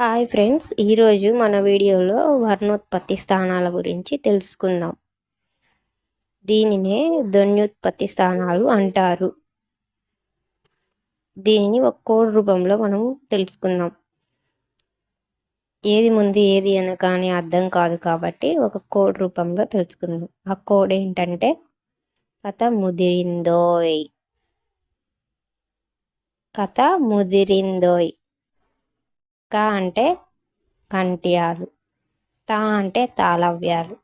Hi friends ఈరోజు మన వీడియోలో వర్ణోత్పత్తి స్థానాల గురించి తెలుసుకుందాం. దీనినే ధ్వన్యోత్పత్తి స్థానాలు అంటారు. దీనిని ఒక కోడ్ రూపంలో మనం తెలుసుకుందాం. ఏది ముందు ఏది వెనక అని అర్థం కాదు కాబట్టి ఒక కోడ్ రూపంలో తెలుసుకుందాం. ఆ కోడ్ ఏంటంటే కథ ముదిరిందోయ్. కథ ముదిరిందోయ్. క అంటే కంట్యాలు తా అంటే తాళవ్యాలు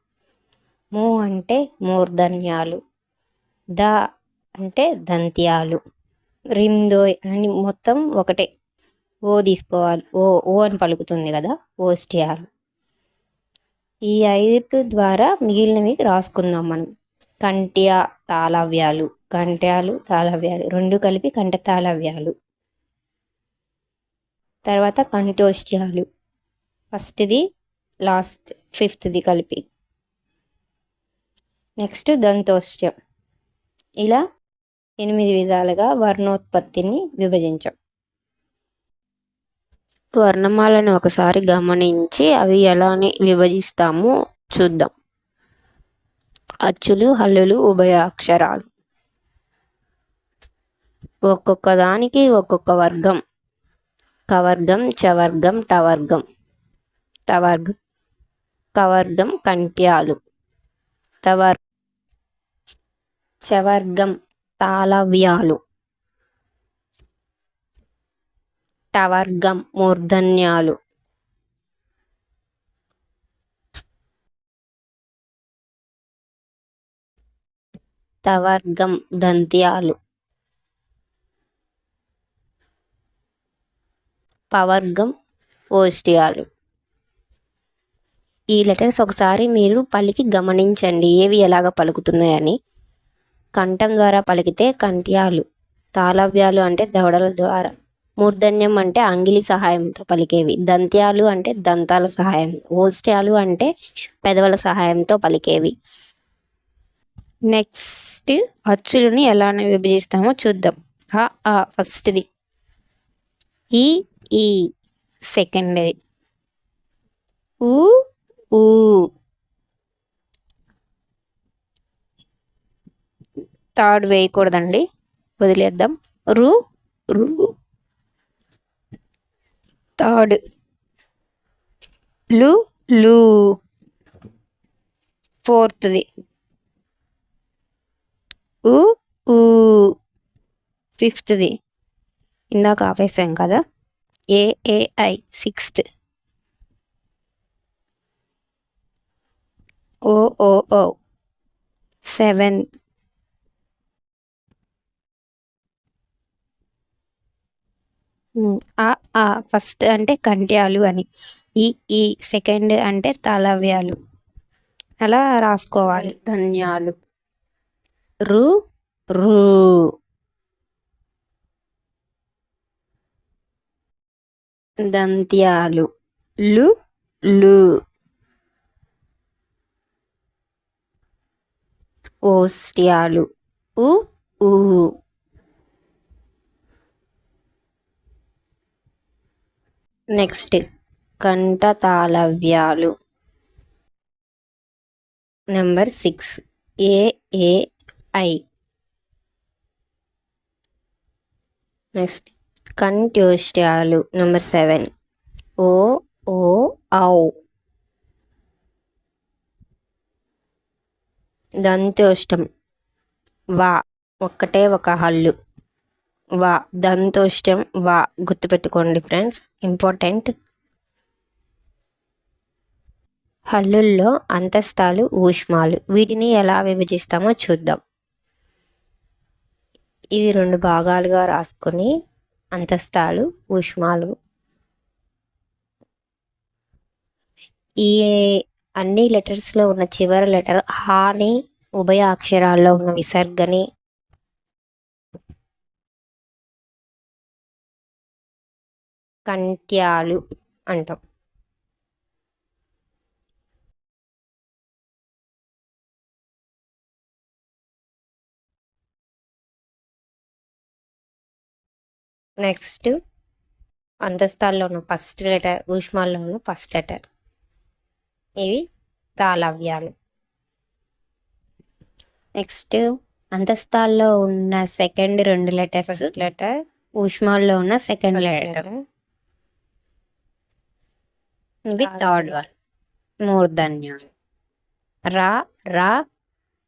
ము అంటే మూర్ధన్యాలు ద అంటే దంత్యాలు. రిందోయ్ అని మొత్తం ఒకటే. ఓ తీసుకోవాలి. ఓ ఓ అని పలుకుతుంది కదా ఓస్టియాలు ఈ ఐదు ద్వారా మిగిలినవి రాసుకుందాం మనం. కంట్య తాళవ్యాలు కంట్యాలు తాళవ్యాలు రెండు కలిపి కంట తాళవ్యాలు. తర్వాత కంఠోష్ట్యాలు ఫస్ట్ది లాస్ట్ ఫిఫ్త్ది కలిపి. నెక్స్ట్ దంతోష్ట్యం ఇలా ఎనిమిది విధాలుగా వర్ణోత్పత్తిని విభజించాం. వర్ణమాలను ఒకసారి గమనించి అవి ఎలా విభజిస్తామో చూద్దాం. అచ్చులు హల్లులు ఉభయ అక్షరాలు. ఒక్కొక్క దానికి ఒక్కొక్క వర్గం. కవర్గం చవర్గం టవర్గం. తవర్గం కవర్గం కంట్యాలు. తవర్ చవర్గం తాళవ్యాలు. టవర్గం మూర్ధన్యాలు. తవర్గం దంత్యాలు. పవర్గం ఓస్టియాలు ఈ లెటర్స్ ఒకసారి మీరు పలికి గమనించండి ఏవి ఎలాగ పలుకుతున్నాయని. కంఠం ద్వారా పలికితే కంఠ్యాలు తాళవ్యాలు అంటే దవడల ద్వారా. మూర్ధన్యం అంటే అంగిలి సహాయంతో పలికేవి దంత్యాలు అంటే దంతాల సహాయం ఓస్ట్యాలు అంటే పెదవుల సహాయంతో పలికేవి. నెక్స్ట్ అచ్చులని ఎలా విభజిస్తామో చూద్దాం. ఫస్ట్ది. ఈ ఈ సెకండ్ ఊ ఊ. థర్డ్ వేయకూడదండి. వదిలేద్దాం. రు రు. థర్డ్. లు లు. ఫోర్త్ది. ఊ ఊ. ఫిఫ్త్ది. ఇందాక ఆపేసాం కదా. ఏఏఐ సిక్స్త్ ఓఓఓ సెవెన్ ఆ ఫస్ట్ అంటే కంట్యాలు అని. ఈ ఈ సెకండ్ అంటే తలవ్యాలు. అలా రాసుకోవాలి. ధన్యాలు. రు రు. దంత్యాలు. లు లు. ఓస్ట్యాలు. ఉ ఊ నెక్స్ట్ కంఠతాళవ్యాలు నెంబర్ సిక్స్ ఏఏఐ నెక్స్ట్ కంట్యోష్ట్యాలు నెంబర్ సెవెన్. ఓ ఓ ఔ. దంతోష్టం. వా ఒక్కటే ఒక హల్లు. వా దంతోష్టం వా గుర్తుపెట్టుకోండి ఫ్రెండ్స్ ఇంపార్టెంట్. హల్లుల్లో అంతస్తాలు ఊష్మాలు వీటిని ఎలా విభజిస్తామో చూద్దాం. ఇవి రెండు భాగాలుగా రాసుకొని అంతస్తాలు ఊష్మాలు ఈ అన్ని లెటర్స్లో ఉన్న చివరి లెటర్ హాని ఉభయ అక్షరాల్లో ఉన్న విసర్గని కంట్యాలు అంటాం. నెక్స్ట్ అంతస్తాల్లో ఉన్న ఫస్ట్ లెటర్ ఊష్మాల్లో ఉన్న ఫస్ట్ లెటర్. ఇవి తాళవ్యాలు. నెక్స్ట్ అంతస్తాల్లో ఉన్న సెకండ్ రెండు లెటర్స్. లెటర్. ఊష్మాల్లో ఉన్న సెకండ్ లెటర్. ఇవి థర్డ్ వన్. మూర్ధన్యాలు రా రా.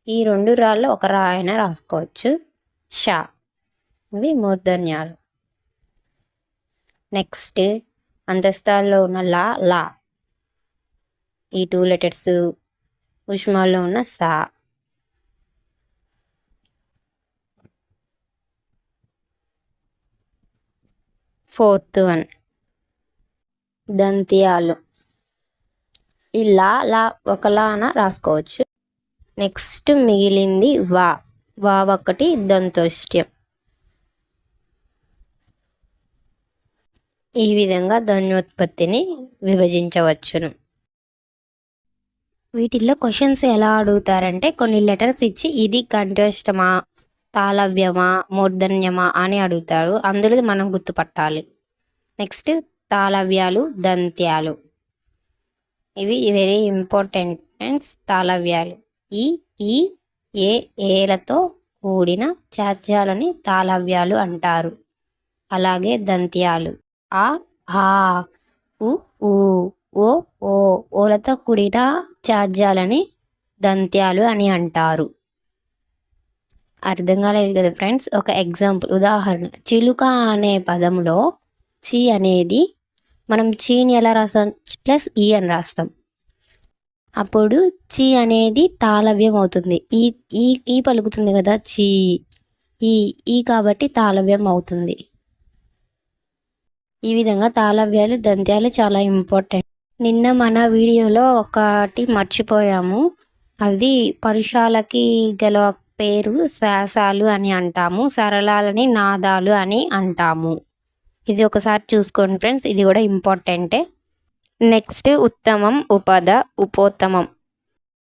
ఈ రెండు రాళ్ళు ఒక రా అయినా రాసుకోవచ్చు. షా. ఇవి మూర్ధన్యాలు నెక్స్ట్ అంతస్తాల్లో ఉన్న లా లా. ఈ టూ లెటర్స్ ఉష్మాల్లో ఉన్న సా. Fourth one. దంత్యాలు. ఈ లా లా ఒకలాన రాసుకోవచ్చు. నెక్స్ట్ మిగిలింది వా. వా ఒక్కటి దంతోష్ట్యం. ఈ విధంగా ధన్యోత్పత్తిని విభజించవచ్చును. వీటిల్లో క్వశ్చన్స్ ఎలా అడుగుతారంటే కొన్ని లెటర్స్ ఇచ్చి ఇది కంఠోష్టమా తాళవ్యమా మూర్ధన్యమా అని అడుగుతారు. అందులో మనం గుర్తుపట్టాలి. నెక్స్ట్ తాళవ్యాలు దంత్యాలు. ఇవి వెరీ ఇంపార్టెంట్ తాళవ్యాలు. ఈ ఈ ఏ ఏలతో కూడిన చాత్యాలని తాళవ్యాలు అంటారు. అలాగే దంత్యాలు. ఆ ఆ ఉ ఊ ఓ ఓ ఓలతో కూడిన చార్జాలని దంత్యాలు అని అంటారు. అర్థం కాలేదు కదా ఫ్రెండ్స్? ఒక ఎగ్జాంపుల్ ఉదాహరణ. చిలుక అనే పదంలో చి అనేది మనం చీని ఎలా రాస్తాం? ప్లస్ ఈ అని రాస్తాం. అప్పుడు చి అనేది తాళవ్యం అవుతుంది. ఈ ఈ ఈ పలుకుతుంది కదా చీ. ఈ ఈ కాబట్టి తాళవ్యం అవుతుంది. ఈ విధంగా తాళవ్యాలు దంత్యాలు చాలా ఇంపార్టెంట్ నిన్న మన వీడియోలో ఒకటి మర్చిపోయాము. అది పరుషాలకి గల పేరు శ్వాసాలు అని అంటాము. సరళాలని నాదాలు అని అంటాము. ఇది ఒకసారి చూసుకోండి ఫ్రెండ్స్. ఇది కూడా ఇంపార్టెంటే నెక్స్ట్ ఉత్తమం ఉపద ఉపోత్తమం.